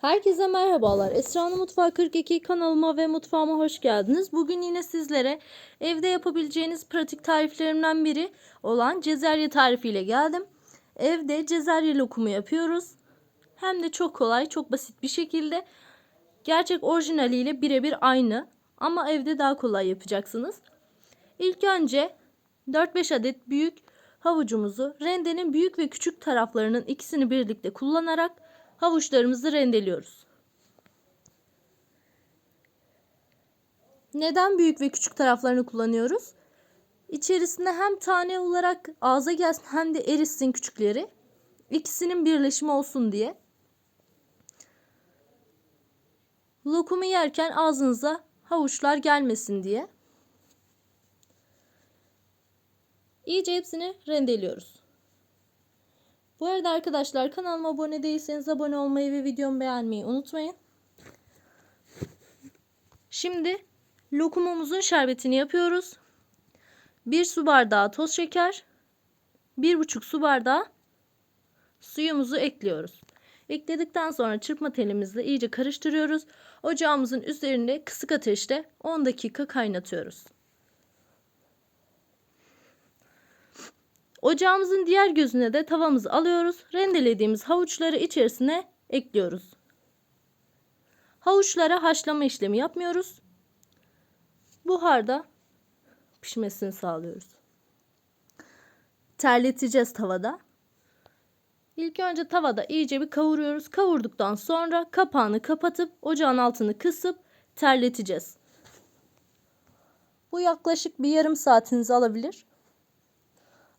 Herkese merhabalar. Esra'nın Mutfağı 42 kanalıma ve mutfağıma hoş geldiniz. Bugün yine sizlere evde yapabileceğiniz pratik tariflerimden biri olan cezerye tarifiyle geldim. Evde cezerye lokumu yapıyoruz. Hem de çok kolay, çok basit bir şekilde. Gerçek orijinaliyle birebir aynı ama evde daha kolay yapacaksınız. İlk önce 4-5 adet büyük havucumuzu rendenin büyük ve küçük taraflarının ikisini birlikte kullanarak havuçlarımızı rendeliyoruz. Neden büyük ve küçük taraflarını kullanıyoruz? İçerisinde hem tane olarak ağza gelsin hem de erisin küçükleri. İkisinin birleşimi olsun diye. Lokumu yerken ağzınıza havuçlar gelmesin diye. İyice hepsini rendeliyoruz. Bu arada arkadaşlar kanalıma abone değilseniz abone olmayı ve videomu beğenmeyi unutmayın. Şimdi lokumumuzun şerbetini yapıyoruz. 1 su bardağı toz şeker, 1,5 su bardağı suyumuzu ekliyoruz. Ekledikten sonra çırpma telimizle iyice karıştırıyoruz. Ocağımızın üzerinde kısık ateşte 10 dakika kaynatıyoruz. Ocağımızın diğer gözüne de tavamızı alıyoruz. Rendelediğimiz havuçları içerisine ekliyoruz. Havuçlara haşlama işlemi yapmıyoruz. Buharda pişmesini sağlıyoruz. Terleteceğiz tavada. İlk önce tavada iyice bir kavuruyoruz. Kavurduktan sonra kapağını kapatıp ocağın altını kısıp terleteceğiz. Bu yaklaşık bir yarım saatinizi alabilir.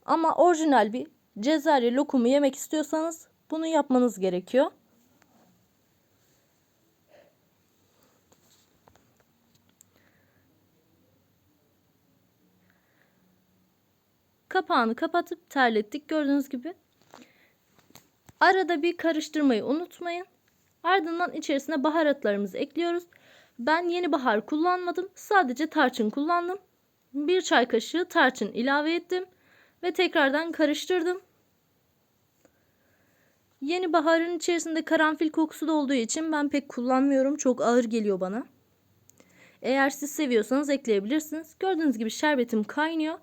Ama orijinal bir cezerye lokumu yemek istiyorsanız bunu yapmanız gerekiyor. Kapağını kapatıp terlettik gördüğünüz gibi. Arada bir karıştırmayı unutmayın. Ardından içerisine baharatlarımızı ekliyoruz. Ben yeni bahar kullanmadım. Sadece tarçın kullandım. Bir çay kaşığı tarçın ilave ettim ve tekrardan karıştırdım. Yeni baharın içerisinde karanfil kokusu da olduğu için ben pek kullanmıyorum. Çok ağır geliyor bana. Eğer siz seviyorsanız ekleyebilirsiniz. Gördüğünüz gibi şerbetim kaynıyor.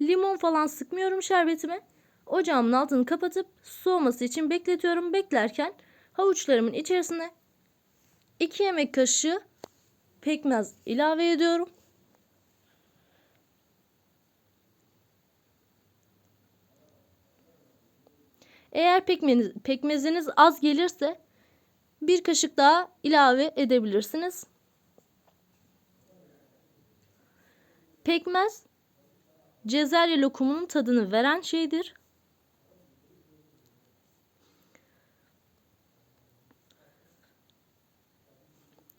Limon falan sıkmıyorum şerbetime. Ocağımın altını kapatıp soğuması için bekletiyorum. Beklerken havuçlarımın içerisine 2 yemek kaşığı pekmez ilave ediyorum. Eğer pekmeniz, pekmeziniz az gelirse bir kaşık daha ilave edebilirsiniz. Pekmez cezerye lokumunun tadını veren şeydir.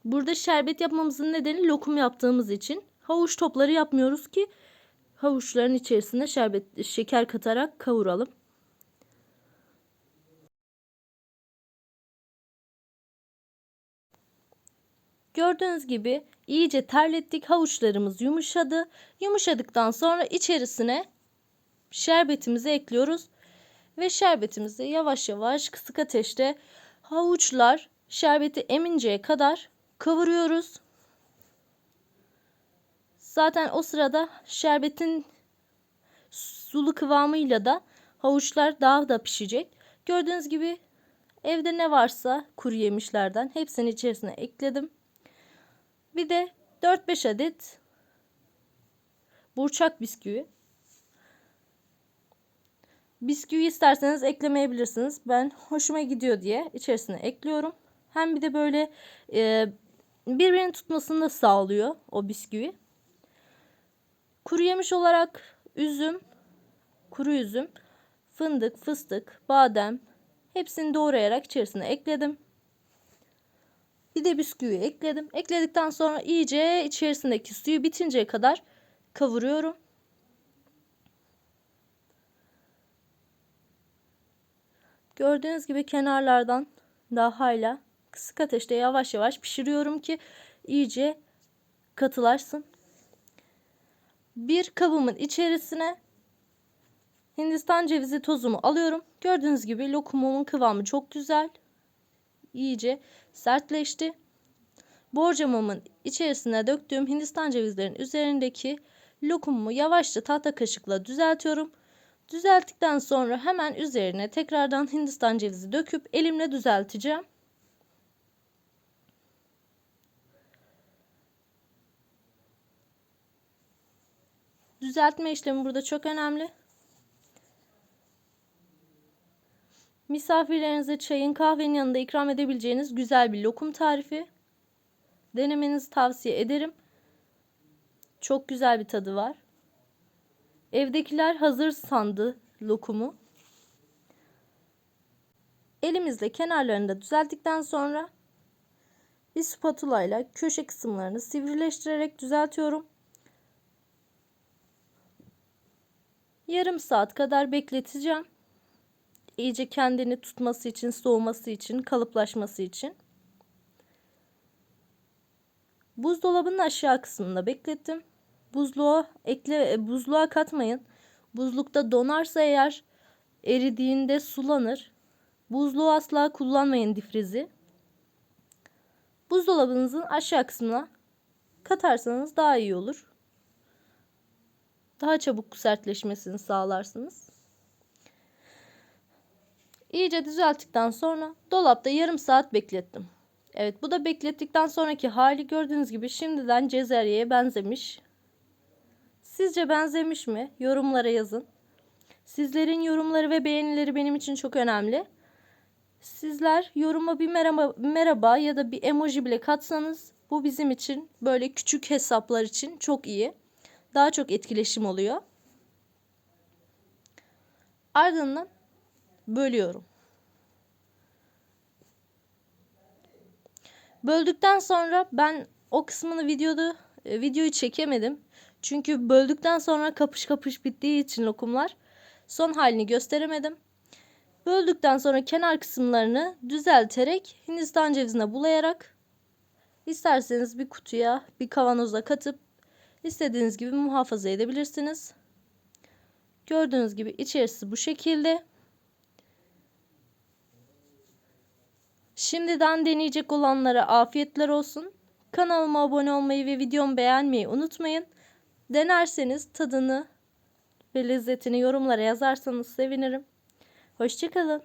Burada şerbet yapmamızın nedeni lokum yaptığımız için. Havuç topları yapmıyoruz ki havuçların içerisine şerbet şeker katarak kavuralım. Gördüğünüz gibi iyice terlettik. Havuçlarımız yumuşadı. Yumuşadıktan sonra içerisine şerbetimizi ekliyoruz. Ve şerbetimizi yavaş yavaş kısık ateşte havuçlar şerbeti eminceye kadar kavuruyoruz. Zaten o sırada şerbetin sulu kıvamıyla da havuçlar daha da pişecek. Gördüğünüz gibi evde ne varsa kuru yemişlerden hepsini içerisine ekledim. Bir de 4-5 adet burçak bisküvi. Bisküvi isterseniz eklemeyebilirsiniz. Ben hoşuma gidiyor diye içerisine ekliyorum. Hem bir de böyle e, birbirini tutmasını da sağlıyor o bisküvi. Kuru yemiş olarak üzüm, kuru üzüm, fındık, fıstık, badem hepsini doğrayarak içerisine ekledim. Bir de bisküvi ekledim. Ekledikten sonra iyice içerisindeki suyu bitinceye kadar kavuruyorum. Gördüğünüz gibi kenarlardan daha hala kısık ateşte yavaş yavaş pişiriyorum ki iyice katılaşsın. Bir kabımın içerisine Hindistan cevizi tozumu alıyorum. Gördüğünüz gibi lokumumun kıvamı çok güzel. iyice sertleşti. Borcamamın içerisine döktüğüm Hindistan cevizlerin üzerindeki lokumumu yavaşça tahta kaşıkla düzeltiyorum. Düzelttikten sonra hemen üzerine tekrardan Hindistan cevizi döküp elimle düzelteceğim. Düzeltme işlemi burada çok önemli. Misafirlerinize çayın kahvenin yanında ikram edebileceğiniz güzel bir lokum tarifi. Denemenizi tavsiye ederim. Çok güzel bir tadı var. Evdekiler hazır sandı lokumu. Elimizle kenarlarını da düzelttikten sonra bir spatula ile köşe kısımlarını sivrileştirerek düzeltiyorum. Yarım saat kadar bekleteceğim. İyice kendini tutması için, soğuması için, kalıplaşması için. Buzdolabının aşağı kısmında beklettim. Buzluğa ekle e, buzluğa katmayın. Buzlukta donarsa eğer eridiğinde sulanır. Buzluğu asla kullanmayın difrizi. Buzdolabınızın aşağı kısmına katarsanız daha iyi olur. Daha çabuk sertleşmesini sağlarsınız. İyice düzelttikten sonra dolapta yarım saat beklettim. Evet bu da beklettikten sonraki hali gördüğünüz gibi şimdiden cezeryeye benzemiş. Sizce benzemiş mi? Yorumlara yazın. Sizlerin yorumları ve beğenileri benim için çok önemli. Sizler yoruma bir merhaba, merhaba ya da bir emoji bile katsanız bu bizim için böyle küçük hesaplar için çok iyi. Daha çok etkileşim oluyor. Ardından bölüyorum. Böldükten sonra ben o kısmını videoda e, videoyu çekemedim. Çünkü böldükten sonra kapış kapış bittiği için lokumlar son halini gösteremedim. Böldükten sonra kenar kısımlarını düzelterek Hindistan cevizine bulayarak isterseniz bir kutuya bir kavanoza katıp istediğiniz gibi muhafaza edebilirsiniz. Gördüğünüz gibi içerisi bu şekilde. Şimdiden deneyecek olanlara afiyetler olsun. Kanalıma abone olmayı ve videomu beğenmeyi unutmayın. Denerseniz tadını ve lezzetini yorumlara yazarsanız sevinirim. Hoşçakalın.